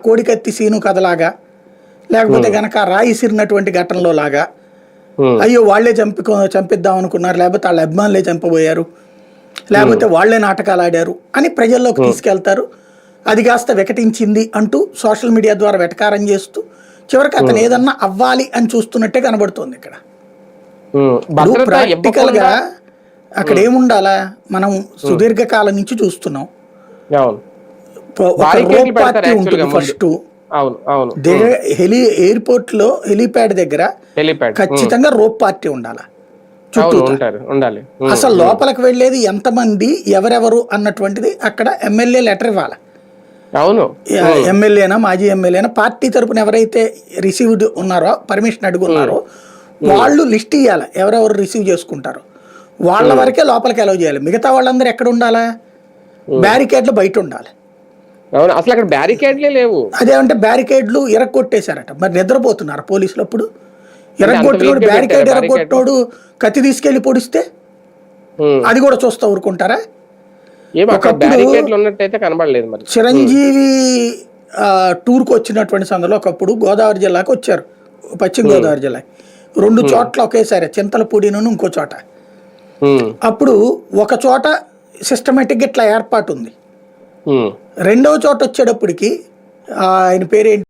కోడికత్తి scene కథలాగా లేకపోతే గనక రాయి సిరినటువంటి ఘటనలో లాగా ఉమ్, అయ్యో వాళ్ళే చంపి చంపిద్దాం అనుకున్నారు లేకపోతే వాళ్ళ అభిమానులే చంపబోయారు లేకపోతే వాళ్ళే నాటకాలు ఆడారు అని ప్రజల్లోకి తీసుకెళ్తారు. అది కాస్త వికటించింది అంటూ సోషల్ మీడియా ద్వారా వెటకారం చేస్తూ చివరికి అతను ఏదన్నా అవ్వాలి అని చూస్తున్నట్టే కనబడుతోంది ఇక్కడ. ప్రాక్టికల్గా అక్కడ ఏముండాలా? మనం సుదీర్ఘకాలం నుంచి చూస్తున్నాం. ఫస్ట్. అవును అవును. హెలి ఎయిర్పోర్ట్లో హెలీప్యాడ్ దగ్గర హెలిప్యాడ్ ఖచ్చితంగా రోప్ పార్టీ ఉండాలా? చుట్టూ ఉండాలి. అసలు లోపలికి వెళ్ళేది ఎంతమంది ఎవరెవరు అన్నటువంటిది అక్కడ ఎమ్మెల్యే లెటర్ ఇవ్వాలి? అవును ఎమ్మెల్యేనా మాజీ ఎమ్మెల్యేనా పార్టీ తరపున ఎవరైతే రిసీవ్డ్ ఉన్నారో పర్మిషన్ అడుగున్నారో వాళ్ళు లిస్ట్ ఇవ్వాలి ఎవరెవరు రిసీవ్ చేసుకుంటారో? వాళ్ళ వరకే లోపలికి అలౌ చేయాలి. మిగతా వాళ్ళందరూ ఎక్కడ ఉండాలా? బ్యారికేడ్లు బయట ఉండాలి. అవును? అసలు అక్కడ బ్యారికేడ్లే లేవు. అదేమంటే బ్యారికేడ్లు ఇరగొట్టేశారట. మరి నిద్రపోతున్నారు పోలీసులు అప్పుడు? గా బ్యారికేడ్ పెట్టారా? ఇరగొట్టినోడు కత్తి తీసుకెళ్ళి పొడిస్తే అది కూడా చూస్తా ఊరుకుంటారా? కనబడలేదు చిరంజీవి టూర్కి వచ్చినటువంటి సందర్భంలో ఒకప్పుడు గోదావరి జిల్లాకు వచ్చారు. పశ్చిమ గోదావరి జిల్లా రెండు చోట్ల ఒకేసారి చింతలపూడిను ఇంకో చోట. అప్పుడు ఒక చోట సిస్టమేటిక్గా ఇట్లా ఏర్పాటు ఉంది. Hmm. రెండవ చోట వచ్చేటప్పటికి ఆయన పేరేంటి?